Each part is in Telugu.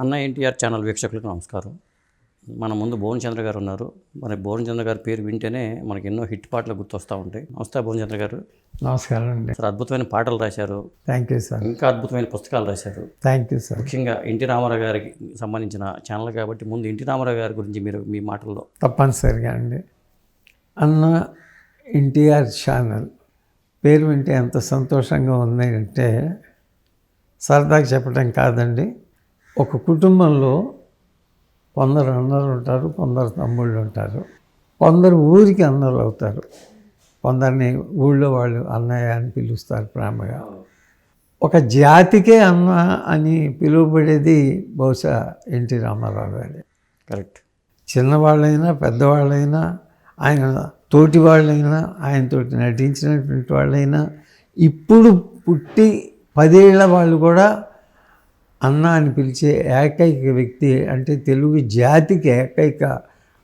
అన్న ఎన్టీఆర్ ఛానల్ వీక్షకులకు నమస్కారం. మన ముందు భువన్ చంద్ర గారు ఉన్నారు. మన భువన్ చంద్ర గారి పేరు వింటేనే మనకి ఎన్నో హిట్ పాటలు గుర్తొస్తూ ఉంటాయి. నమస్తే భువన్ చంద్ర గారు. నమస్కారం అండి. సార్ అద్భుతమైన పాటలు రాశారు. థ్యాంక్ యూ సార్ ఇంకా అద్భుతమైన పుస్తకాలు రాశారు. థ్యాంక్ యూ సార్ ముఖ్యంగా ఎన్టీ రామారావు గారికి సంబంధించిన ఛానల్ కాబట్టి ముందు ఎన్టీ రామారావు గారి గురించి మీరు మీ మాటల్లో తప్పనిసరిగా అండి. అన్న ఎన్టీఆర్ ఛానల్ పేరు వింటే ఎంత సంతోషంగా ఉంది అంటే సరదాగా చెప్పడం కాదండి. ఒక కుటుంబంలో కొందరు అన్నలు ఉంటారు కొందరు తమ్ముళ్ళు ఉంటారు. కొందరు ఊరికి అన్నలు అవుతారు. కొందరిని ఊళ్ళో వాళ్ళు అన్నయ్య అని పిలుస్తారు ప్రేమగా. ఒక జాతికే అన్న అని పిలువబడేది బహుశా ఎన్టీ రామారావు గారి. కరెక్ట్. చిన్నవాళ్ళైనా పెద్దవాళ్ళైనా ఆయన తోటి వాళ్ళైనా ఆయనతోటి నటించినటువంటి వాళ్ళైనా ఇప్పుడు పుట్టి పదేళ్ళ వాళ్ళు కూడా అన్న అని పిలిచే ఏకైక వ్యక్తి అంటే తెలుగు జాతికి ఏకైక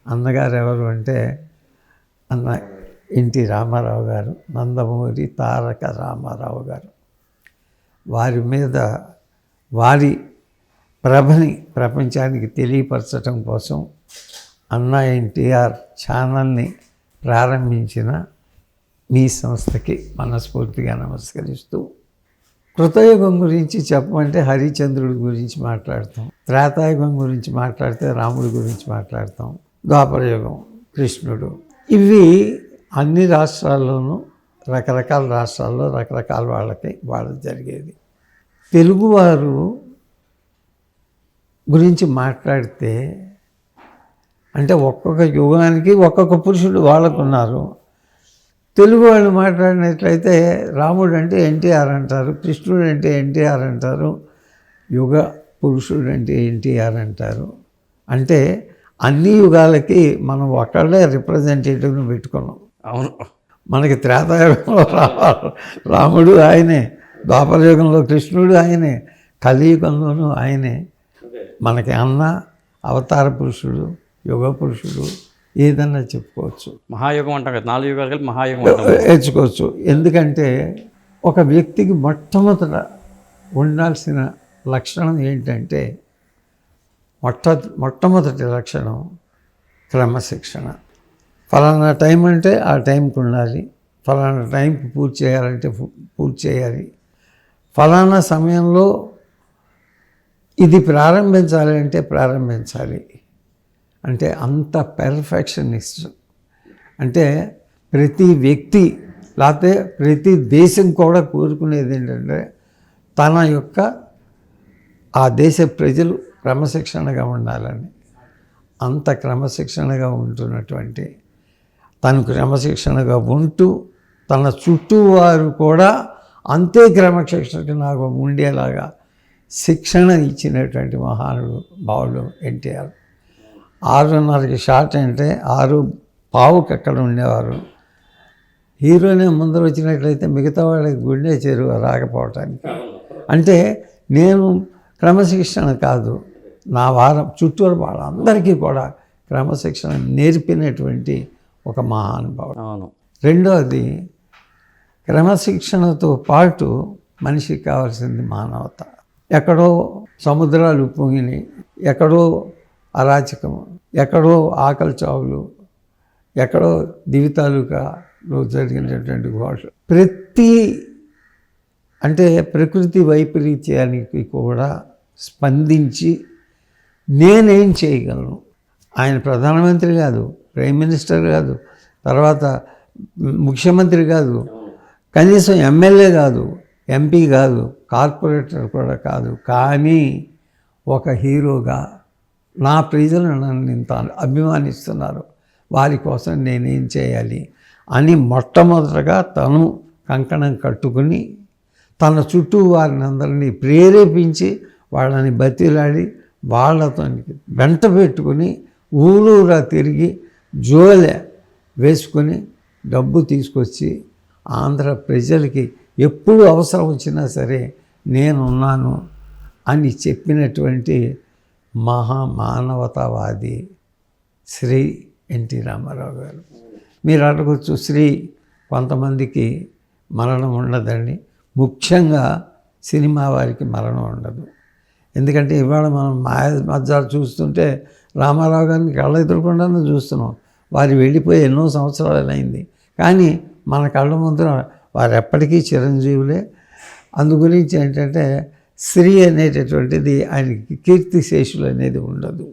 అన్నగారు ఎవరు అంటే అన్న ఎన్టీ రామారావు గారు నందమూరి తారక రామారావు గారు. వారి మీద వారి ప్రభని ప్రపంచానికి తెలియపరచడం కోసం అన్నా ఎన్టీఆర్ ఛానల్ని ప్రారంభించిన మీ సంస్థకి మనస్ఫూర్తిగా నమస్కరిస్తూ కృతయుగం గురించి చెప్పమంటే హరిచంద్రుడి గురించి మాట్లాడతాం. త్రేతాయుగం గురించి మాట్లాడితే రాముడి గురించి మాట్లాడతాం. ద్వాపరయుగం కృష్ణుడు. ఇవి అన్ని రాష్ట్రాల్లోనూ రకరకాల రాష్ట్రాల్లో రకరకాల వాళ్ళకి వాళ్ళు జరిగేది. తెలుగువారు గురించి మాట్లాడితే అంటే ఒక్కొక్క యుగానికి ఒక్కొక్క పురుషుడు వాళ్ళకున్నారు. తెలుగు వాళ్ళు మాట్లాడినట్లయితే రాముడు అంటే ఎన్టీఆర్ అంటారు కృష్ణుడు అంటే ఎన్టీఆర్ అంటారు యుగ పురుషుడు అంటే ఎన్టీఆర్ అంటారు. అంటే అన్ని యుగాలకి మనం ఒక్కళ్ళే రిప్రజెంటేటివ్ను పెట్టుకున్నాం. అవును. మనకి త్రేతాయుగంలో రాముడు ఆయనే ద్వాపరయుగంలో కృష్ణుడు ఆయనే కలియుగంలోనూ ఆయనే. మనకి అన్న అవతార పురుషుడు యుగ పురుషుడు ఏదన్నా చెప్పుకోవచ్చు. మహాయుగం అంటాం కదా నాలుగు యుగాలు కలిపి మహాయుగం నేర్చుకోవచ్చు. ఎందుకంటే ఒక వ్యక్తికి మొట్టమొదట ఉండాల్సిన లక్షణం ఏంటంటే మొట్ట మొట్టమొదటి లక్షణం క్రమశిక్షణ. ఫలానా టైం అంటే ఆ టైంకి ఉండాలి. ఫలానా టైంకి పూర్తి చేయాలంటే పూర్తి చేయాలి. ఫలానా సమయంలో ఇది ప్రారంభించాలి అంటే ప్రారంభించాలి. అంటే అంత పెర్ఫెక్షనిస్ట్ అంటే ప్రతి వ్యక్తి లేకపోతే ప్రతి దేశం కూడా కోరుకునేది ఏంటంటే తన యొక్క ఆ దేశ ప్రజలు క్రమశిక్షణగా ఉండాలని. అంత క్రమశిక్షణగా ఉంటున్నటువంటి తను క్రమశిక్షణగా ఉంటూ తన చుట్టూ వారు కూడా అంతే క్రమశిక్షణగా నాకు ఉండేలాగా శిక్షణ ఇచ్చినటువంటి మహానుడు బావుడు ఎన్టీఆర్. ఆరున్నరకి షార్ట్ అంటే ఆరు పావుకి ఎక్కడ ఉండేవారు? హీరోనే ముందర వచ్చినట్లయితే మిగతా వాళ్ళకి గుండె చెరువు రాకపోవటానికి. అంటే నేను క్రమశిక్షణ కాదు. నా వారం చుట్టూరు వాళ్ళందరికీ కూడా క్రమశిక్షణ నేర్పినటువంటి ఒక మహానుభావుడు. అవును. రెండవది క్రమశిక్షణతో పాటు మనిషికి కావాల్సింది మానవత. ఎక్కడో సముద్రాలు పొంగినాయి ఎక్కడో అరాచకం ఎక్కడో ఆకలి చావులు ఎక్కడో దివితాలుకాలో జరిగినటువంటి ఘోషలు ప్రతి అంటే ప్రకృతి వైపరీత్యానికి కూడా స్పందించి నేనేం చేయగలను? ఆయన ప్రధానమంత్రి కాదు ప్రైమ్ మినిస్టర్ కాదు తర్వాత ముఖ్యమంత్రి కాదు కనీసం ఎమ్మెల్యే కాదు ఎంపీ కాదు కార్పొరేటర్ కూడా కాదు కానీ ఒక హీరోగా నా ప్రజలు నన్ను ఇంత అభిమానిస్తున్నారు. వారి కోసం నేనేం చేయాలి? అని మొట్టమొదటగా తను కంకణం కట్టుకుని తన చుట్టూ వారిని అందరినీ ప్రేరేపించి వాళ్ళని బతిలాడి వాళ్ళతో వెంట పెట్టుకుని ఊరూరా తిరిగి జోలె వేసుకొని డబ్బు తీసుకొచ్చి ఆంధ్ర ప్రజలకి ఎప్పుడు అవసరం వచ్చినా సరే నేనున్నాను అని చెప్పినటువంటి మహామానవతావాది శ్రీ ఎన్టీ రామారావు గారు. మీరు అడగచ్చు శ్రీ కొంతమందికి మరణం ఉండదండి. ముఖ్యంగా సినిమా వారికి మరణం ఉండదు. ఎందుకంటే ఇవాళ మనం మాయ మధ్యాలు చూస్తుంటే రామారావు గారిని కళ్ళ ఎదురకుండానే చూస్తున్నాం. వారు వెళ్ళిపోయి ఎన్నో సంవత్సరాలు అయింది కానీ మన కళ్ళ ముందు వారు ఎప్పటికీ చిరంజీవులే. అందు గురించి ఏంటంటే స్త్రీ అనేటటువంటిది ఆయనకి కీర్తి శేషులు అనేది ఉండదు.